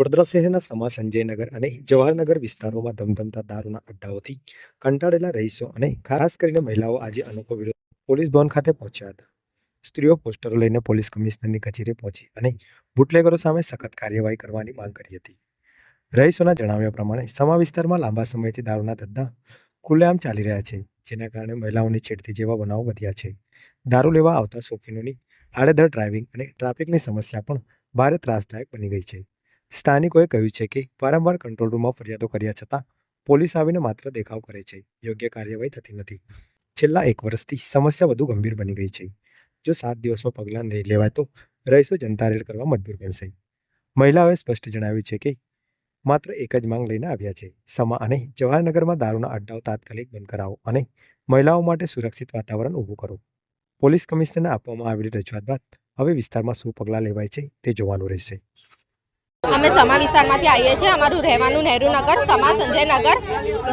વડોદરા શહેરના સમા સંજયનગર અને જવાહરનગર વિસ્તારોમાં ધમધમતા દારૂના અડ્ડાઓથી કંટાળેલા રહીશો અને ખાસ કરીને મહિલાઓ આજે અનોખો વિરોધ પોલીસ ભવન ખાતે પહોંચ્યા હતા. સ્ત્રીઓ પોસ્ટરો લઈને પોલીસ કમિશનરની કચેરી પહોંચી અને બુટલેગરો સામે સખત કાર્યવાહી કરવાની માંગ કરી હતી. રહીશોના જણાવ્યા પ્રમાણે, સમા વિસ્તારમાં લાંબા સમયથી દારૂના ધંધા ખુલ્લેઆમ ચાલી રહ્યા છે, જેના કારણે મહિલાઓની છેડતી જેવા બનાવો વધ્યા છે. દારૂ લેવા આવતા શોખીનોની આડેધડ ડ્રાઇવિંગ અને ટ્રાફિકની સમસ્યા પણ ભારે ત્રાસદાયક બની ગઈ છે. સ્થાનિકોએ કહ્યું છે કે વારંવાર કંટ્રોલ રૂમમાં ફરિયાદો કર્યા છતાં પોલીસ આવીને માત્ર દેખાવ કરે છે. યોગ્ય કાર્યવાહી થતી નથી. છેલ્લા એક વર્ષથી સમસ્યા વધુ ગંભીર બની ગઈ છે. જો સાત દિવસમાં પગલાં નહીં લેવાય તો રહીશો જનતા રેડ કરવા મજબૂર બનશે. મહિલાઓએ સ્પષ્ટ જણાવ્યું છે કે માત્ર એક જ માંગ લઈને આવ્યા છે. સમા અને જવાહરનગરમાં દારૂના અડ્ડાઓ તાત્કાલિક બંધ કરાવો અને મહિલાઓ માટે સુરક્ષિત વાતાવરણ ઊભું કરો. પોલીસ કમિશનરને આપવામાં આવેલી રજૂઆત બાદ હવે વિસ્તારમાં શું પગલાં લેવાય છે તે જોવાનું રહેશે. અમે સમા વિસ્તારમાંથી આવીએ છીએ. અમારું રહેવાનું નહેરુ નગર, સમા સંજયનગર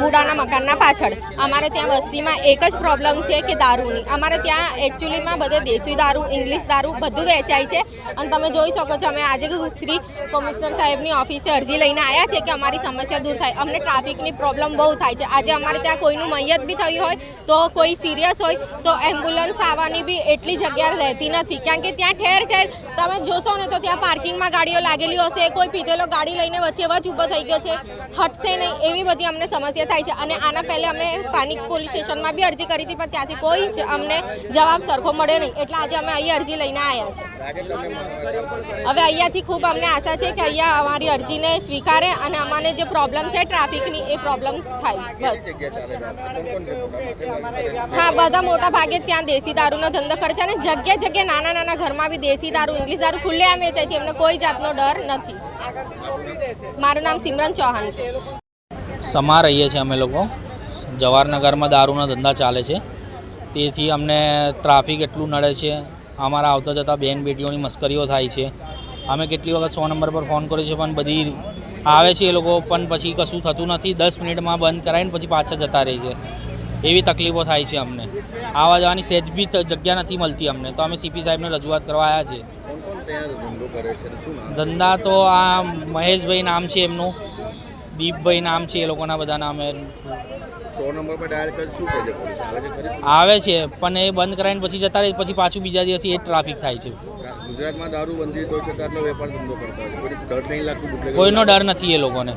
મૂડાના મકાનના પાછળ. અમારે ત્યાં વસ્તીમાં એક જ પ્રોબ્લેમ છે કે દારૂની. અમારે ત્યાં એકચ્યુઅલીમાં બધે દેશી દારૂ, ઇંગ્લિશ દારૂ બધું વેચાય છે. અને તમે જોઈ શકો છો, અમે આજે શ્રી કમિશનર સાહેબની ઓફિસે અરજી લઈને આવ્યા છે કે અમારી સમસ્યા દૂર થાય. અમને ટ્રાફિકની પ્રોબ્લેમ બહુ થાય છે. આજે અમારે ત્યાં કોઈનું મૈયત બી થયું હોય, તો કોઈ સિરિયસ હોય, તો એમ્બ્યુલન્સ આવવાની બી એટલી જગ્યા રહેતી નથી. કારણ કે ત્યાં ઠેર ઠેર તમે જોશો ને તો ત્યાં પાર્કિંગમાં ગાડીઓ લાગેલી હશે, કોઈ પીધેલો ગાડી લઈને વચ્ચે વચ ઊભો થઈ ગયો છે, હટશે નહીં એવી બધી અમને સમસ્યા થાય છે. અને આના પહેલે અમે સ્થાનિક પોલીસ સ્ટેશનમાં બી અરજી કરી હતી, પણ ત્યાંથી કોઈ અમને જવાબ સરખો મળ્યો નહીં. એટલે આજે અમે અહીં અરજી લઈને આવ્યા છે હવે અહીંયાથી ખૂબ અમને આશા છે કે અહીંયા અમારી અરજીને સ્વીકારે અને અમારે જે પ્રોબ્લેમ છે ટ્રાફિકની, એ પ્રોબ્લેમ થાય. બસ. હા, બધા મોટા ભાગે ત્યાં દેશી દારૂનો ધંધો કરે છે અને જગ્યા જગ્યાએ નાના નાના ઘરમાં બી દેશી દારૂ ઇંગ્લિશ દારૂ ખુલ્લે આમ વેચાય છે. એમને કોઈ જાતનો ડર નથી. મારું નામ સિમરન ચૌહાણ છે. સમા રહીએ છીએ અમે લોકો. જવાહરનગરમાં દારૂના ધંધા ચાલે છે. તેથી અમને ટ્રાફિક એટલું નડે છે. અમારા આવતા જતા બેન બેટીઓની મસ્કરીઓ થાય છે. અમે કેટલી વખત સો નંબર પર ફોન કર્યો છે, પણ બધી આવે છે એ લોકો, પણ પછી કશું થતું નથી. દસ મિનિટમાં બંધ કરાવીને પછી પાછા જતા રહે છે. એવી તકલીફો થાય છે અમને. આવવા જવાની સહેજ બી જગ્યા નથી મળતી અમને. તો અમે સીપી સાહેબને રજૂઆત કરવા આવ્યા છે કોણ કોણ ત્યાં ધંધો તો આ મહેશભાઈ નામ છે એમનું. દીપભાઈ નામ છે એ લોકોના બધા નામે આવે છે પણ એ બંધ કરાવીને પછી જતા રહે પછી પાછું બીજા દિવસે એ ટ્રાફિક થાય છે. ગુજરાતમાં દારૂ બંધી તો વેપાર ધંધો કરતા કોઈનો ડર નથી એ લોકોને.